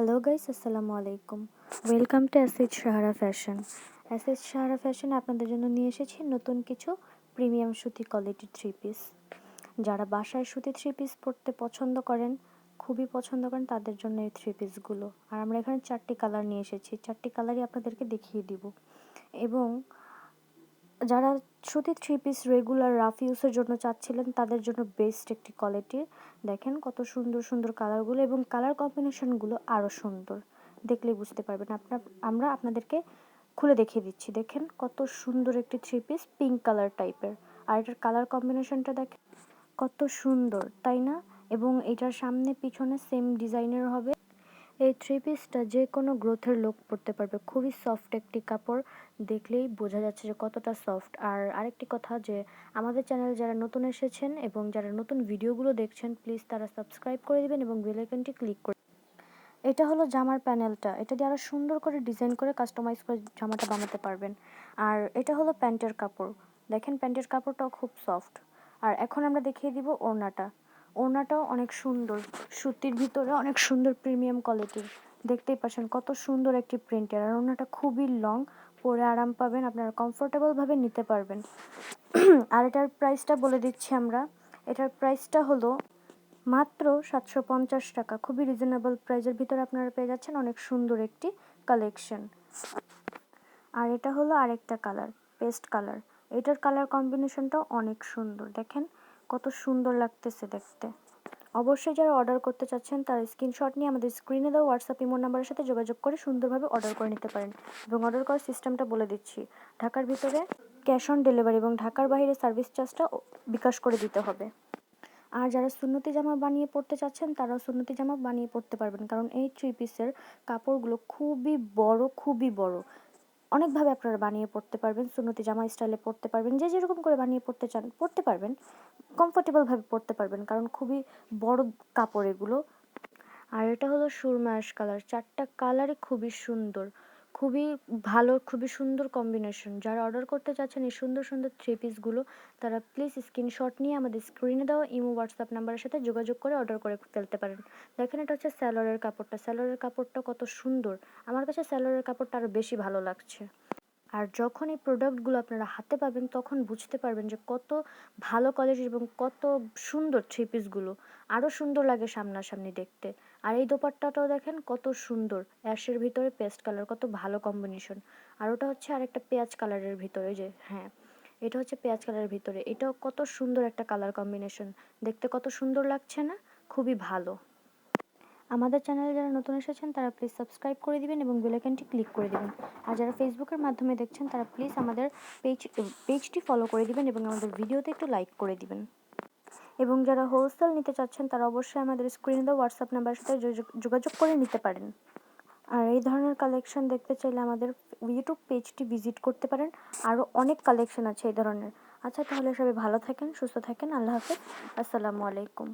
Hello guys আসসালামু আলাইকুম welcome to অ্যাসিড সাহারা ফ্যাশন অ্যাসিড সাহারা ফ্যাশনে আপনাদের জন্য নিয়ে এসেছি নতুন কিছু প্রিমিয়াম সুতি কোয়ালিটি থ্রি পিস যারা বাসায় সুতি থ্রি পিস পরতে পছন্দ করেন, খুবই পছন্দ করেন, তাদের জন্য এই থ্রি পিসগুলো আর আমরা এখানে চারটি কালার নিয়ে এসেছি। চারটি কালারই আপনাদেরকে দেখিয়ে দিব। এবং যারা সুতি থ্রি পিস রেগুলার রাফ জন্য চাচ্ছিলেন, তাদের জন্য বেস্ট একটি কোয়ালিটির দেখেন কত সুন্দর সুন্দর কালারগুলো এবং কালার কম্বিনেশনগুলো আরও সুন্দর। দেখলেই বুঝতে পারবেন। আপনার আমরা আপনাদেরকে খুলে দেখিয়ে দিচ্ছি। দেখেন কত সুন্দর একটি থ্রি পিস পিঙ্ক কালার টাইপের আর এটার কালার কম্বিনেশনটা দেখেন কত সুন্দর, তাই না? এবং এটার সামনে পিছনে সেম ডিজাইনের হবে। এই থ্রি পিসটা যে কোনো গ্রোথের লোক পরতে পারবে। খুবই সফট একটি কাপড় দেখলেই বোঝা যাচ্ছে যে কতটা সফট আর আরেকটি কথা যে, আমাদের চ্যানেল যারা নতুন এসেছেন এবং যারা নতুন ভিডিওগুলো দেখছেন প্লিজ তারা সাবস্ক্রাইব করে দিবেন এবং বেল আইকনটি ক্লিক করে এটা হলো জামার প্যানেলটা এটা দিয়ে আরও সুন্দর করে ডিজাইন করে কাস্টমাইজ করে জামাটা বানাতে পারবেন। আর এটা হলো প্যান্টের কাপড়। দেখেন প্যান্টের কাপড়টাও খুব সফট আর এখন আমরা দেখিয়ে দিব ওড়নাটা। ওড়নাটাও অনেক সুন্দর। সুতির ভিতরে অনেক সুন্দর প্রিমিয়াম কোয়ালিটির দেখতেই পাচ্ছেন কত সুন্দর একটি প্রিন্টের আর ওড়নাটা খুবই লং পরে আরাম পাবেন, আপনারা কমফোর্টেবলভাবে নিতে পারবেন। আর এটার প্রাইসটা বলে দিচ্ছি আমরা। এটার প্রাইসটা হলো মাত্র সাতশো পঞ্চাশ টাকা। খুবই রিজনেবল প্রাইজের ভিতরে আপনারা পেয়ে যাচ্ছেন অনেক সুন্দর একটি কালেকশন আর এটা হলো আরেকটা কালার পেস্ট কালার এটার কালার কম্বিনেশনটাও অনেক সুন্দর। দেখেন কত সুন্দর লাগতেছে দেখতে। অবশ্যই যারা অর্ডার করতে চাচ্ছেন, তার স্ক্রিনশট নিয়ে আমাদের স্ক্রিনে দেওয়া হোয়াটসঅ্যাপ ইমোর নাম্বারের সাথে যোগাযোগ করে সুন্দরভাবে অর্ডার করে নিতে পারেন এবং অর্ডার করার সিস্টেমটা বলে দিচ্ছি। ঢাকার ভিতরে ক্যাশ অন ডেলিভারি এবং ঢাকার বাইরে সার্ভিস চার্জটা বিকাশ করে দিতে হবে। আর যারা সুন্নতি জামা বানিয়ে পড়তে চাচ্ছেন, তারাও সুন্নতি জামা বানিয়ে পড়তে পারবেন। কারণ এই থ্রি পিসের কাপড়গুলো খুবই বড় খুবই বড়। অনেকভাবে আপনারা বানিয়ে পড়তে পারবেন, সুন্নতি জামা স্টাইলে পড়তে পারবেন, যে যেরকম করে বানিয়ে পড়তে চান, পড়তে পারবেন কমফোর্টেবলভাবে পড়তে পারবেন, কারণ খুবই বড় কাপড় এগুলো। আর এটা হলো সুরমাস কালার চারটা কালারই খুবই সুন্দর। খুবই ভালো, খুবই সুন্দর কম্বিনেশন যারা অর্ডার করতে চাচ্ছেন এই সুন্দর সুন্দর থ্রি পিসগুলো তারা প্লিজ স্ক্রিনশট নিয়ে আমাদের স্ক্রিনে দেওয়া ইমো হোয়াটসঅ্যাপ নাম্বারের সাথে যোগাযোগ করে অর্ডার করে ফেলতে পারেন। দেখেন এটা হচ্ছে স্যালোয়ারের কাপড়টা। স্যালোয়ারের কাপড়টা কত সুন্দর। আমার কাছে স্যালোয়ারের কাপড়টা আরও বেশি ভালো লাগছে। আর যখন এই প্রোডাক্টগুলো আপনারা হাতে পাবেন, তখন বুঝতে পারবেন যে কত ভালো কোয়ালিটির এবং কত সুন্দর থ্রি পিসগুলো আরও সুন্দর লাগে সামনাসামনি দেখতে। আর এই দোপাট্টাটাও দেখেন কত সুন্দর। অ্যাশের ভিতরে পেস্ট কালার কত ভালো কম্বিনেশন আর ওটা হচ্ছে আরেকটা পেঁয়াজ কালারের ভিতরে যে হ্যাঁ এটা হচ্ছে পেঁয়াজ কালারের ভিতরে। এটাও কত সুন্দর একটা কালার কম্বিনেশন দেখতে কত সুন্দর লাগছে না? খুবই ভালো। আমাদের চ্যানেলে যারা নতুন এসেছেন, তারা প্লিজ সাবস্ক্রাইব করে দিবেন এবং বেলাইকনটি ক্লিক করে দিবেন। আর যারা ফেসবুকের মাধ্যমে দেখছেন, তারা প্লিজ আমাদের পেজ পেজটি ফলো করে দিবেন এবং আমাদের ভিডিওতে একটু লাইক করে দিবেন। এবং যারা হোলসেল নিতে চাচ্ছেন, তারা অবশ্যই আমাদের স্ক্রিনে দেওয়া হোয়াটসঅ্যাপ নাম্বারের সাথে যোগাযোগ করে নিতে পারেন। আর এই ধরনের কালেকশন দেখতে চাইলে আমাদের ইউটিউব পেজটি ভিজিট করতে পারেন। আরও অনেক কালেকশন আছে এই ধরনের। আচ্ছা তাহলে সবাই ভালো থাকেন, সুস্থ থাকেন। আল্লাহ হাফেজ। আসসালামু আলাইকুম।